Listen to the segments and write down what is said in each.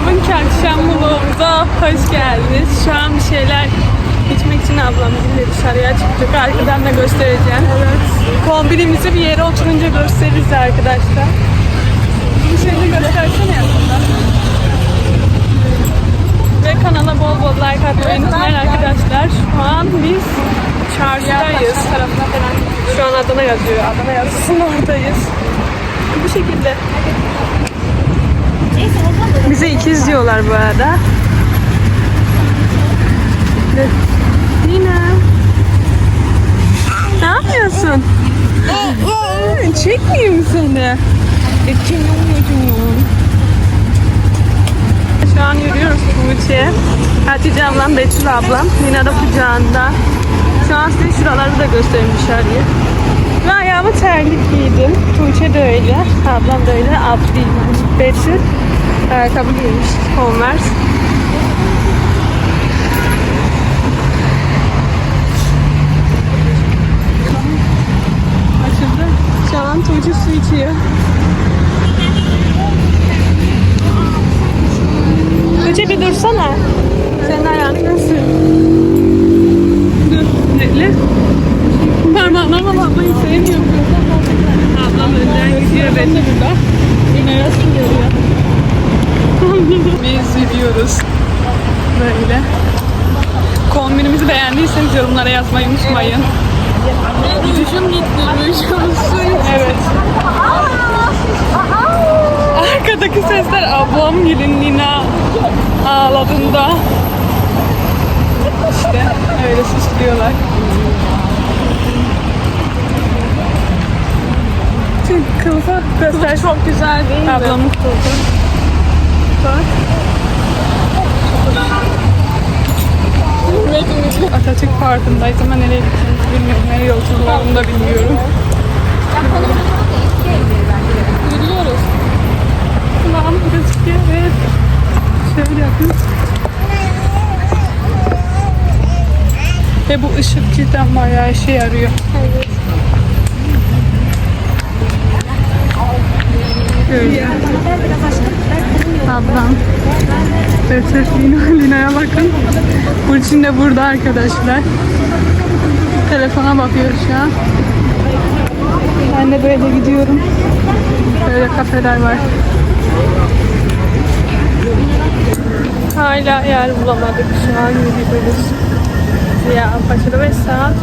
Arap'ın çarşan vlogumuza hoş geldiniz. Şu an bir şeyler içmek için ablam bizimle dışarıya çıktık. Arkadan da göstereceğim. Evet. Kombinimizi bir yere oturunca gösteririz arkadaşlar. Bir şeyini göstersene yakında. Ve kanala bol bol like atmayı unutmayın arkadaşlar. Şu an biz çarşıdayız. Şu an Adana yazıyor. Adana yazısının oradayız. Bu şekilde. Bize ikiz diyorlar bu arada. Yine. Ne yapıyorsun? Çekmeyeyim seni. Şu an yürüyoruz Tuğçe'ye. Hatice ablam, Betül ablam. Nina da kucağında. Şu an size şuraları da göstereyim dışarıya. Ayağıma terlik giydim. Tuğçe de öyle. Ablam da öyle. Abdi, Betül. Ayakkabı giymiş. Converse. Açıldı. Şu an Tuğçe su içiyor. Tuğçe bir dursana. Senin ayağın nasıl? Dur. Bekle. Parmağına bak ablayı sevmiyorum. Ablam önden gidiyor. Ben de burada. Nasıl görüyor? Biz yürüyoruz. Böyle. Kombinimizi beğendiyseniz yorumlara yazmayı unutmayın. Rujum gitti. Rujum Evet. Arkadaki sesler ablam gelin Nina ağladığında. İşte öyle süslüyorlar. Çünkü kılıfa göster. Çok güzel değil mi? Ablamın kılıfı. Bak. Atatürk Parkı'ndayız ama nereye gittiğimizi bilmiyorum. Nereye yolculuğu onu da bilmiyorum. Yürüyoruz. Kulağım gözüküyor ve şöyle yapıyoruz. Ve bu ışık cidden bayağı işe yarıyor. Öyle. Ablam. Betül, Lina, Lina'ya bakın. Burçin de burada arkadaşlar. Telefona bakıyor şu an. Ben de böyle gidiyorum. Böyle kafeler var. Hala yer bulamadık. Şu an gidiyoruz. Ya Paşa'da ve saat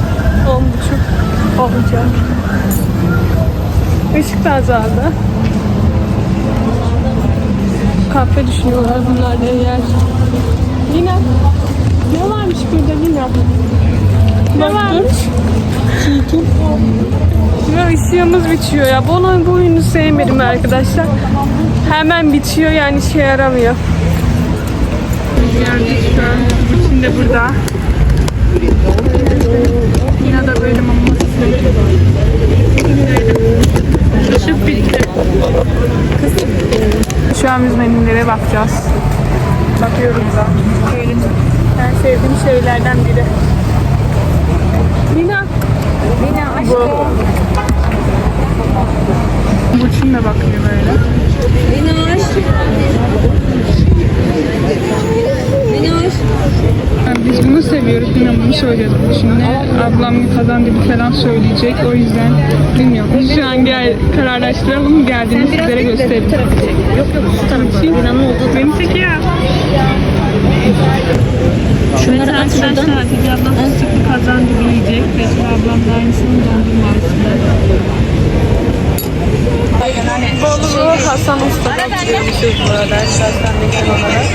10.30 olacak. Işık da azaldı. Kahve düşünüyorlar bunlar da yer. Yine ne varmış burada Lina? Ne varmış? Ve ışığımız bitiyor ya. Bunun bu oyunu sevmedim arkadaşlar. Hemen bitiyor yani işe yaramıyor. Geldik şu an. Burçin de burada. Yine de böyle maması. Işık bitti. Şu an biz menülere bakacağız. Bakıyoruz da. Öyle. En sevdiğim şeylerden biri. Lina. Lina aşkım. Bu. Burçin de bakıyor böyle. Minnoş. Minnoş. Yani biz bunu seviyoruz. Bilmiyorum bunu söylüyorduk şimdi. Ablam kazandı bir falan söyleyecek. O yüzden bilmiyorum. Şu an gel, kararlaştıralım. Geldiğini sizlere göstereyim. Yok yok şu tarafa. Lina'nın olduğu Beni çekiyor. Şunları aç şuradan. Hatice ablam fıstıklı kazandı yiyecek. Betül ablam da aynısını dondurmasını. Bolu Hasan Usta'da oturuyormuşuz bu arada. Mekan olarak.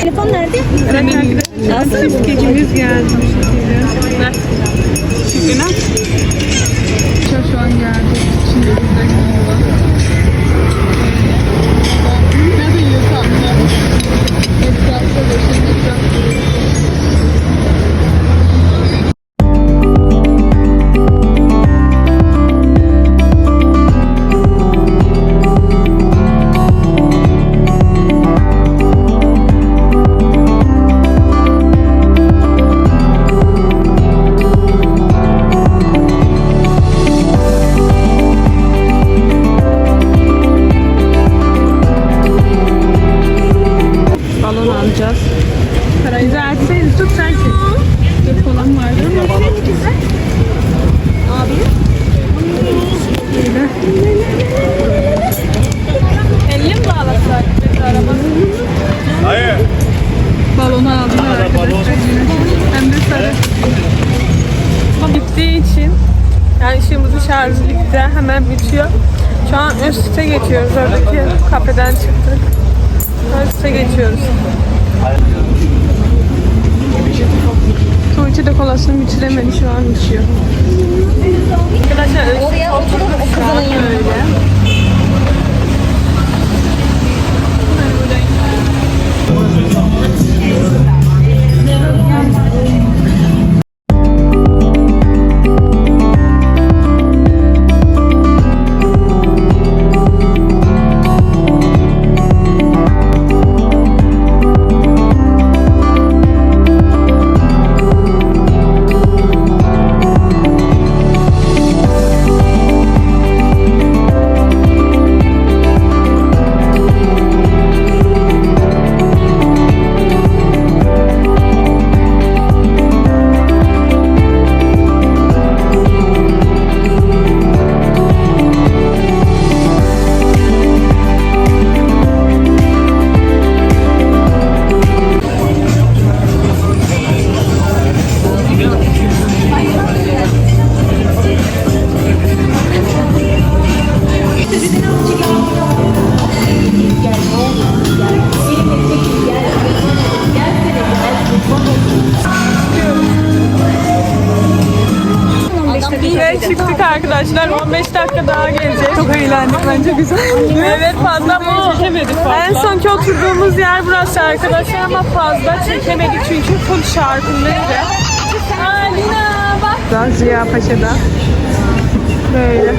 Telefon nerede? Senin cheesecake'imiz geldi. Ver. Şükrüne. Şu şu an geldi. Şimdi burada şarjı bitti. Hemen bitiyor. Şu an üst üste geçiyoruz. Oradaki kafeden çıktık. Üst üste geçiyoruz. Tuğçe de kolasını bitiremedi şu an içiyor. Arkadaşlar Oraya oturun o kızının öyle. Ve 15 dakika daha gelecek. Çok eğlendik bence güzel. evet fazla bu. En sonki oturduğumuz yer burası arkadaşlar ama fazla çekemedik çünkü full şarkılıydı. Aa Lina bak. Ziya Paşa'da. Böyle.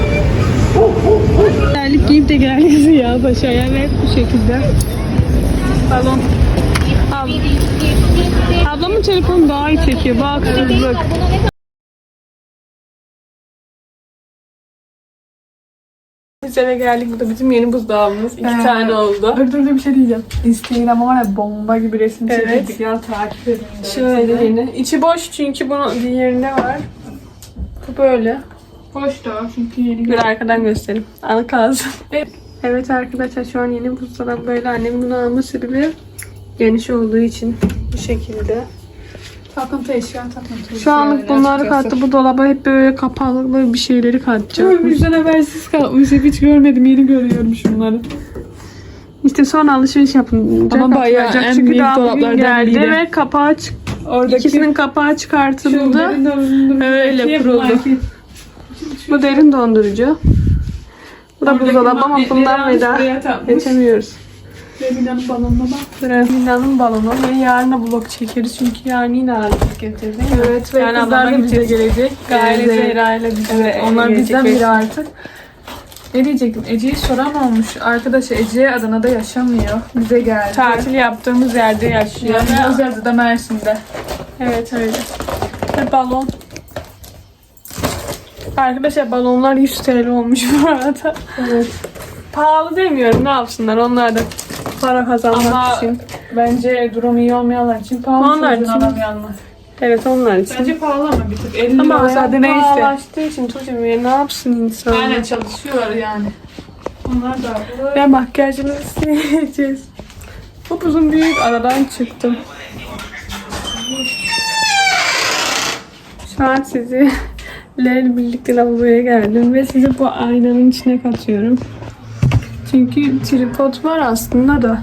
Terlik giyip de geldik Ziya Paşa'ya ve bu şekilde. Balon. Ab Ablamın telefonu daha iyi çekiyor. Bak bak. Biz eve geldik. Bu da bizim yeni buzdağımız. İki tane oldu. Dur dur dur bir şey diyeceğim. Instagram'a var ya bomba gibi resim Evet. çekildik ya takip edin. Şöyle yeni. İçi boş çünkü bunun diğerinde var. Bu böyle. Hoş da çünkü yeni Bir arkadan göstereyim. Anı kalsın. Evet arkadaşlar şu an yeni buzdolabı böyle. Annemin bunu alma sebebi geniş olduğu için bu şekilde. Takıntı eşya takıntı. Şu anlık bunları kattı. Bu dolaba hep böyle kapalı bir şeyleri katacak. Bizden habersiz kalmış. Hiç görmedim. Yeni görüyorum şunları. İşte sonra alışveriş yapın. Ama bayağı en Çünkü büyük daha bugün dolaplardan geldi biri. ve kapağı çık Oradaki İkisinin kapağı çıkartıldı. Öyle Öyle kuruldu. Bu derin dondurucu. Bu da buzdolabı ama bundan veda geçemiyoruz. Levina'nın balonuna bak. Buraya Mina'nın balonu ve yarına vlog çekeriz çünkü yarın yine ağırlık getirdi. Evet ve Yani kızlar ablama da bize gelecek. Gayle Zehra ile biz Evet onlar bizden biri artık. Ne diyecektim? Ece'yi soran olmuş. Arkadaşı Ece Adana'da yaşamıyor. Bize geldi. Tatil yaptığımız yerde yaşıyor. Yani Özel'de de Mersin'de. Evet öyle. Ve balon. Arkadaşlar balonlar 100 TL olmuş bu arada. Evet. Pahalı demiyorum ne yapsınlar onlar da para kazanmak Ama- için. Bence durum iyi olmayanlar için pahalı Onlar için. alamayanlar. Evet onlar için. Bence pahalı ama bir tık. 50 Ama lira olsa hadi neyse. pahalaştığı için çocuğum ya ne yapsın insan? Aynen çalışıyorlar yani. Onlar da Ve makyajımızı sileceğiz. Bu uzun büyük aradan çıktım. Şu an sizi Lel birlikte lavaboya geldim ve sizi bu aynanın içine katıyorum. Çünkü tripod var aslında da.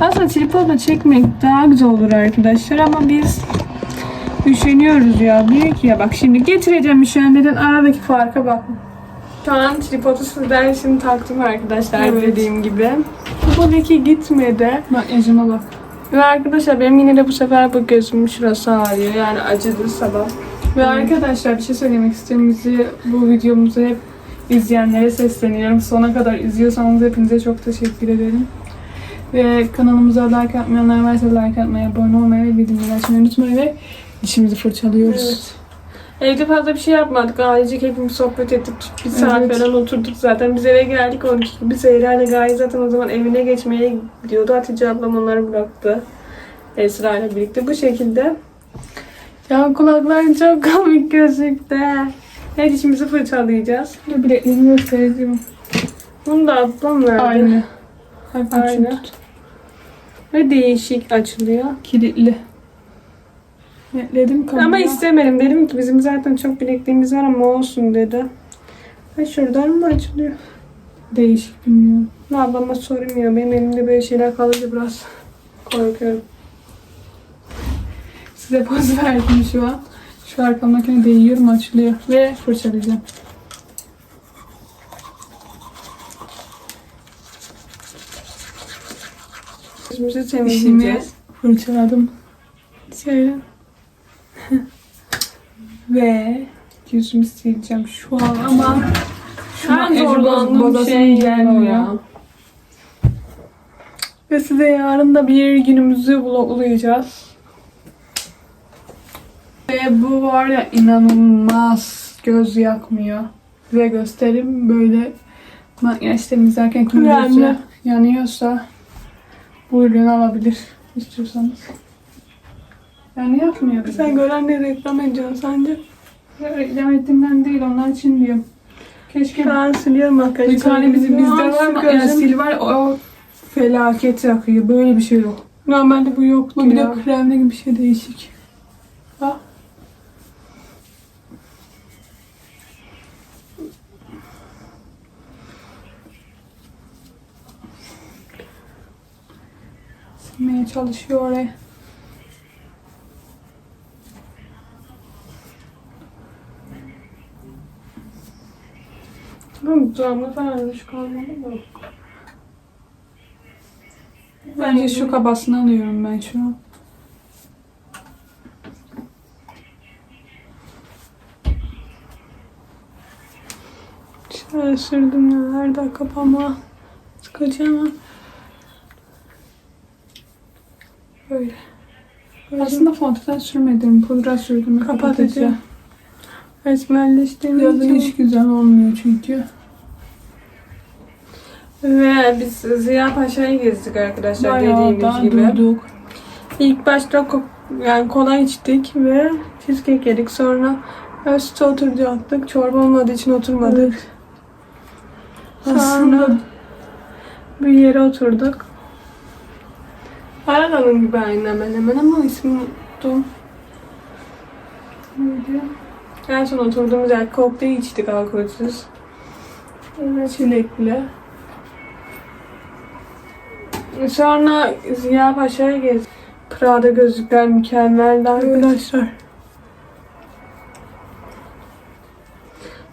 Aslında tripodla çekmek daha güzel olur arkadaşlar ama biz üşeniyoruz ya. Büyük ya bak şimdi getireceğim üşenmeden aradaki farka bak. Şu an tripodu sizden şimdi taktım arkadaşlar Evet. dediğim gibi. Bu leke gitmedi. makyajıma bak. Ve arkadaşlar benim yine de bu sefer bu gözümün şurası ağrıyor. Yani acıdı sabah. Ve arkadaşlar bir şey söylemek istiyorum. Bizi bu videomuzu hep izleyenlere sesleniyorum. Sona kadar izliyorsanız hepinize çok teşekkür ederim. Ve kanalımıza like atmayanlar varsa like atmayı, abone olmayı ve bildirimleri açmayı unutmayın ve dişimizi fırçalıyoruz. Evde fazla bir şey yapmadık. Ailecek hepimiz sohbet edip bir saat Evet. falan oturduk zaten. Biz eve geldik 12 gibi. Zehra ile Gaye zaten o zaman evine geçmeye gidiyordu. Hatice ablam onları bıraktı. Esra ile birlikte. Bu şekilde. Ya kulakların çok komik gözüktü. Evet dişimizi fırçalayacağız. Dur bileklerimi göstereceğim. Bunu da ablam verdi. Aynı. Hep Aynı. Tut. Ve değişik açılıyor. Kilitli. Netledim kamera. Ama istemedim. Dedim ki bizim zaten çok bilekliğimiz var ama olsun dedi. Ha şuradan mı açılıyor? Değişik bilmiyorum. Ne ablama sorayım ya. Benim elimde böyle şeyler kalınca biraz korkuyorum. Size poz verdim şu an. Şu arkamdakine değiyorum açılıyor. Ve fırçalayacağım. Yüzümüzü temizleyeceğiz. fırçaladım. Şöyle. Ve yüzümü sileceğim şu an ama şu an zorlandığım bozacım şey gelmiyor. ya. Ve size yarın da bir günümüzü vloglayacağız. Ve bu var ya inanılmaz göz yakmıyor. Size göstereyim böyle makyaj temizlerken gözü yanıyorsa bu ürünü alabilir istiyorsanız. Yani yakmıyor. bize. Sen görenleri reklam ediyorsun sence? Ya, Reklam ettiğimden değil onlar için diyorum. Keşke Ben siliyorum makyajı. bir tane bizim bizde var mı? Yani sil var o, felaket yakıyor. Böyle bir şey yok. Normalde bu yoktu Bu bir de kremli gibi bir şey değişik. Bak. Silmeye çalışıyor oraya. Camlı falan hiç kalmadı mı? Bence şu kabasını alıyorum ben şu an. Şöyle sürdüm ya her dakika ama sıkacağım. Böyle. Aslında fondöten sürmedim. Pudra sürdüm. Kapatıcı. Esmerleştiğim Yazın hiç güzel olmuyor çünkü. Ve biz Ziya Paşa'yı gezdik arkadaşlar Bayağı dediğimiz gibi. durduk. İlk başta yani kola içtik ve cheesecake yedik. Sonra üstte oturacaktık. Çorba olmadığı için oturmadık. Aslında Sonra bir yere oturduk. Aralanın gibi aynı hemen hemen ama ismini unuttum. Neydi? En son oturduğumuz yer kokteyl içtik alkolsüz. Evet. çilekli. Sonra Ziya Paşa'ya gezdik. Prada gözlükler mükemmeldi arkadaşlar.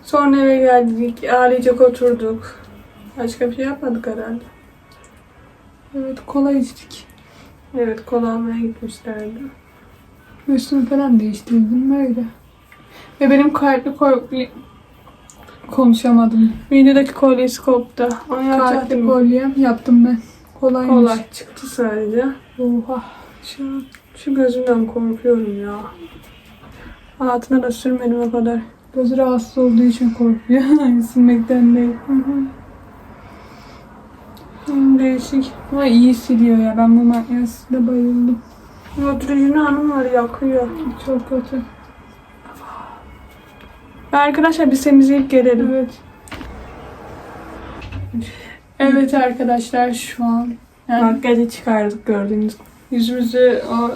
Sonra eve geldik. Ailecek oturduk. Başka bir şey yapmadık herhalde. Evet kola içtik. Evet almaya gitmişlerdi. Üstümü falan değiştirdim böyle. Ve benim kalpli korklu konuşamadım. Videodaki kolyesi koptu. Onu Kalpli yapacaktım. kolyem yaptım ben. Kolaymış. Kolay çıktı sadece. Oha. Şu, şu gözümden korkuyorum ya. Altına da sürmedim o kadar. Gözü rahatsız olduğu için korkuyor. Silmekten değil. Hmm, değişik. Ama iyi siliyor ya. Ben bu makyajda bayıldım. Oturucunu hanım var yakıyor. Çok kötü. Arkadaşlar biz temizleyip gelelim. Evet. Evet arkadaşlar şu an yani Makyajı çıkardık gördüğünüz gibi. yüzümüzü o,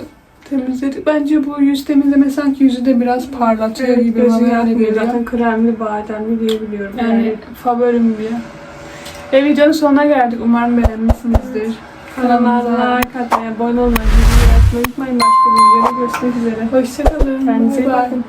temizledik. Bence bu yüz temizleme sanki yüzü de biraz parlatıyor gibi gözü bana öyle geliyor. Zaten kremli bademli diyebiliyorum. Yani favorim bir. Ve videonun sonuna geldik. Umarım beğenmişsinizdir. Kanalıma like atmayı, abone olmayı, videoyu açmayı unutmayın. Başka bir videoda görüşmek üzere. Hoşçakalın. Kendinize iyi bakın.